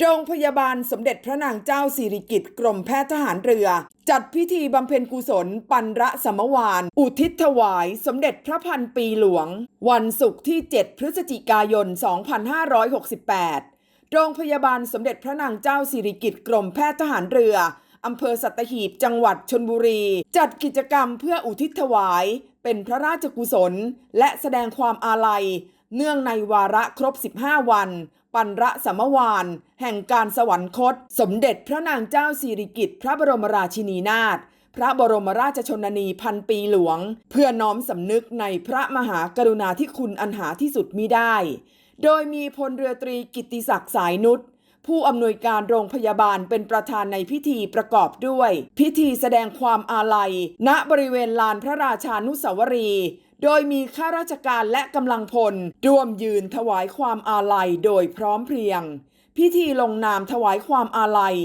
โรงพยาบาลสมเด็จพระนางเจ้าสิริกิติ์กรมแพทย์ทหารเรือ จัดพิธีบำเพ็ญกุศล ปันระสมวาน อุทิศถวาย สมเด็จพระพันปีหลวง วันศุกร์ที่ 7 พฤศจิกายน 2568 โรงพยาบาลสมเด็จพระนางเจ้าสิริกิติ์กรมแพทย์ทหารเรืออำเภอสัตหีบจังหวัดชนบุรี จัดกิจกรรมเพื่ออุทิศถวาย เป็นพระราชกุศล และแสดงความอาลัย เนื่องในวาระครบ 15 วัน ปันระสมวาน แห่งการสวรรคต สมเด็จพระนางเจ้าสิริกิติ์พระบรมราชินีนาถพระบรมราชชนนีพันปีหลวง เพื่อน้อมสำนึกในพระมหากรุณาธิคุณอันหาที่สุดมิได้ โดยมีพลเรือตรีกิติศักดิ์สายนุชผู้อำนวยการโรงพยาบาลเป็นประธานในพิธีประกอบด้วย พิธีแสดงความอาลัย ณบริเวณลานพระราชานุสาวรี โดยมีข้าราชการและกำลังพลร่วมยืนถวายความอาลัยโดยพร้อมเพรียง พิธีลงนามถวายความอาลัย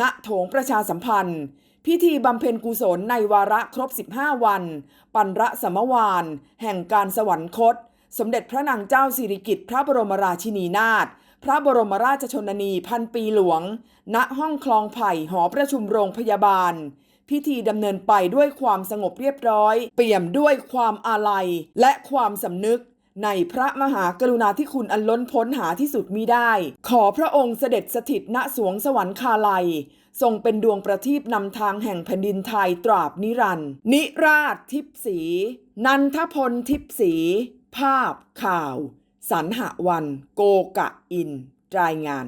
ณโถงประชาสัมพันธ์ พิธีบำเพ็ญกุศลในวาระครบ 15 วัน ปันระสมวาน แห่งการสวรรคต สมเด็จพระนางเจ้าสิริกิติ์พระบรมราชินีนาถพระบรมราชชนนีพันปีหลวง ณห้องคลองไผ่หอประชุมโรงพยาบาล พิธีดำเนินไปด้วยความสงบเรียบร้อย เปี่ยมด้วยความอาลัย และความสำนึก ในพระมหากรุณาธิคุณอันล้นพ้นหาที่สุดมิได้ ขอพระองค์เสด็จสถิตณสวงสวรรคาลัย ทรงเป็นดวงประทีปนำทางแห่งแผ่นดินไทยตราบนิรันดร์นิราชทิพสี นันทพลทิพสี ภาพข่าว สรรหวัน โกกะอิน รายงาน